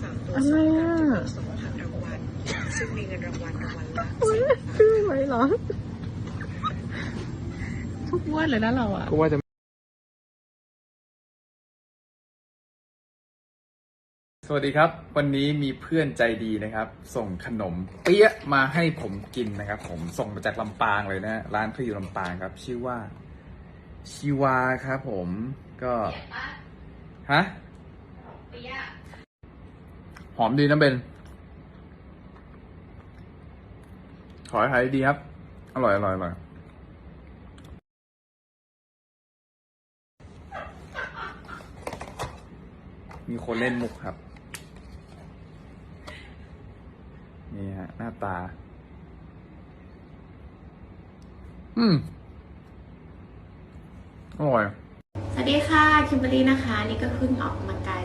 สามตัวอะไรสองอะการจะมีสองพันรางวัล ซึ่งมีเงินรางวัลรางวัลละอุ๊ยสี่พันซื้อไว้เหรอ ทุกงวันเลยนะเราอะ ก็ว่าจะสวัสดีครับ วันนี้มีเพื่อนใจดีนะครับ ส่งขนมเปี๊ยะมาให้ผมกินนะครับ ผมส่งมาจากลำปางเลยนะ ร้านเขาอยู่ลำปางครับ ชื่อว่า ชิวาครับผมก็ ฮะ หอมดีนะเบน ขอให้ขายดีครับ อร่อยอร่อยอร่อยมีคนเล่นมุกครับ นี่ฮะ หน้าตา อืมอร่อย สวัสดีค่ะคิมเบอรี่นะคะ นี่ก็เพิ่งออกกำลังกาย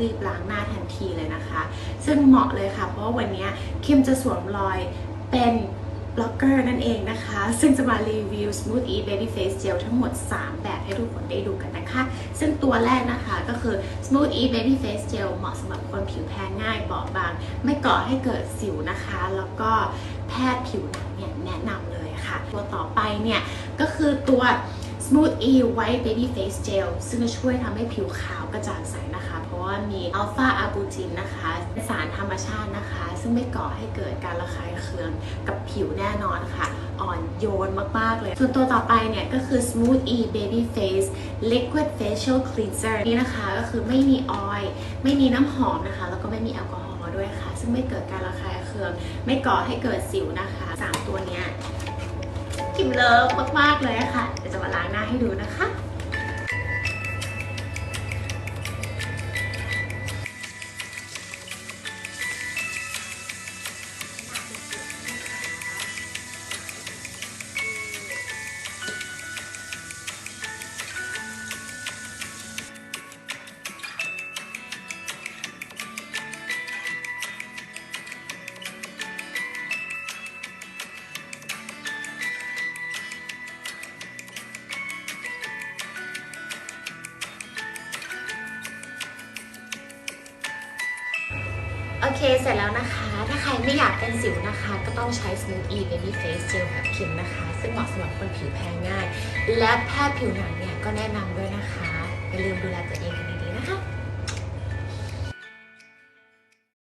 รีบล้างหน้าทันทีเลยนะคะ ซึ่งเหมาะเลยค่ะ เพราะวันนี้คิมจะสวมรอยเป็นบล็อกเกอร์นั่นเองนะคะ ซึ่งจะมารีวิว Smooth E Baby Face Gel ทั้งหมด 3 แบบให้ทุกคนได้ดูกันนะคะ ซึ่งตัวแรกนะคะก็คือ Smooth E Baby Face Gel เหมาะสำหรับคนผิวแพ้ง่ายเบาบาง ไม่ก่อให้เกิดสิวนะคะ แล้วก็แพทย์ผิวหนังเนี่ยแนะนำเลยค่ะ ตัวต่อไปเนี่ยก็คือตัว Smooth E White Baby Face Gel ซึ่งจะช่วยทำให้ผิวขาวกระจ่างใสนะคะ เพราะว่ามีอัลฟาอาบูจินนะคะเป็นสารธรรมชาตินะคะ ซึ่งไม่ก่อให้เกิดการระคายเคืองกับผิวแน่นอนค่ะ อ่อนโยนมาก ๆ เลย ส่วนตัวต่อไปเนี่ย ก็คือ Smooth E Baby Face Liquid Facial Cleanser นี่นะคะก็คือไม่มีออยล์ไม่มีน้ำหอมนะคะ แล้วก็ไม่มีแอลกอฮอล์ด้วยค่ะ ซึ่งไม่เกิดการระคายเคือง ไม่ก่อให้เกิดสิวนะคะสามตัวเนี้ย กิมเลิฟมากๆเลยะค่ะเดี๋ยวจะมาล้างหน้าให้ดูนะคะ โอเคเสร็จแล้วนะคะ ถ้าใครไม่อยากเป็นสิวนะคะ ก็ต้องใช้ Smooth E Baby Face Gel แบบคิมนะคะ ซึ่งเหมาะสำหรับคนผิวแพ้ง่าย และแพทย์ผิวหนังเนี่ยก็แนะนำด้วยนะคะอย่าลืมดูแลตัวเอง